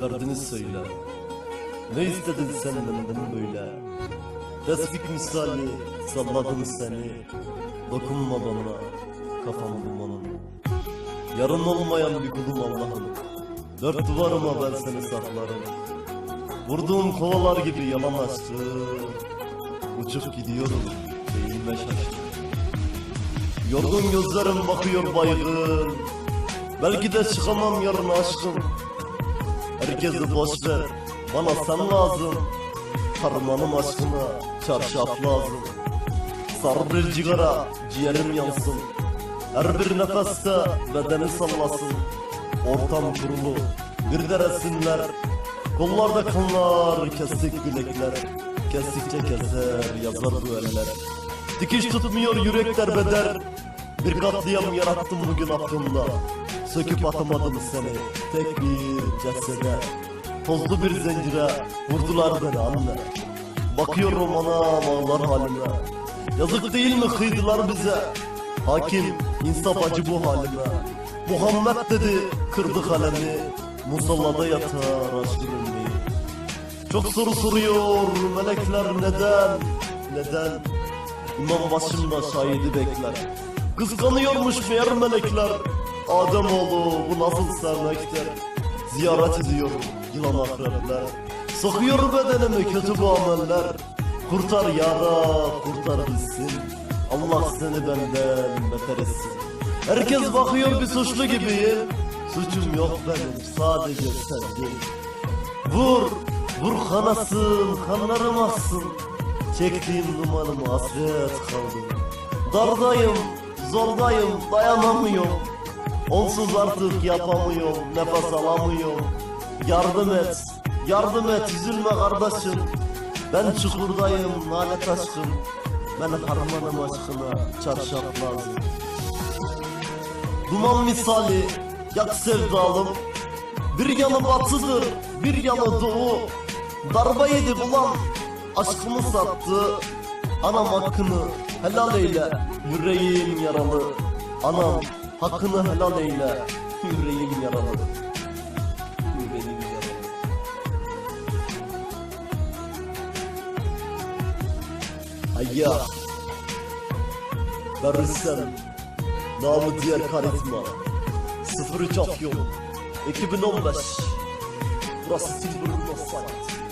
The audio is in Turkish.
derdini söyle. Ne istedin sen benden böyle? Tespih misali salladım seni. Dokunma bana kafam dumanım Yarın olmayan bir kulum Allah'ım Dört duvarıma ben seni saklarım. Vurduğum kovalar gibi yalan açtı. Uçup gidiyorum Değilme şaştı. Yorgun gözlerim bakıyor baygın. Belki de çıkamam yarın aşkım Herkesi boş ver Bana sen lazım. Harmanım aşkına Çarşaf lazım. Sarı bir cigara Ciğerim yansın. Her bir nefeste bedeni sallasın. Ortam kurulu Bir de resimler. Kollarda kanlar Kestik bilekler. Kestikçe keser Yazar bu eller Dikiş tutmuyor yürekler beder Bir katliam yarattım bugün aklımda. Söküp atamadım seni Tek bir cesede. Tozlu bir zincire Vurdular beni anne. Bakıyorum ana ağlar haline. Yazık değil mi kıydılar bize? Hakim insaf acı bu halime. Muhammed dedi kırdı kalemi. Musallada yatar aşkın Çok soru soruyor melekler neden? Neden? İmam başımda şahidi bekler Kıskanıyormuş meğer melekler. Ademoğlu bu nasıl sevmektir Ziyaret ediyorum yılan akrepler. Sokuyor bedenimi kötü bu ameller. Kurtar yara kurtar bilsin. Allah seni benden beter etsin. Herkes bakıyor bir suçlu gibiyim Suçum yok benim sadece sevgim. Vur, vur kanasın, kanlarım aksın Çektiğim dumanım hasret kaldı. Dardayım, zordayım, dayanamıyorum. Onsuz artık yapamıyorum, nefes alamıyorum. Yardım et, yardım et, üzülme kardeşim. Ben çukurdayım, lanet aşkım. Ben harmanım aşkına, çarşaf lazım Duman misali, yak sevdalım. Bir yanı batıdır, bir yanı doğu. Darba yedi ulan, aşkımı sattı Anam hakkını helal eyle, yüreğim yaralı. Anam hakkını helal eyle, yüreğim yaralı. Yüreğim yaralı. Hayya. Darüssem Namı diğer karizma. 03 Afyon 2015 Burası Silver Offside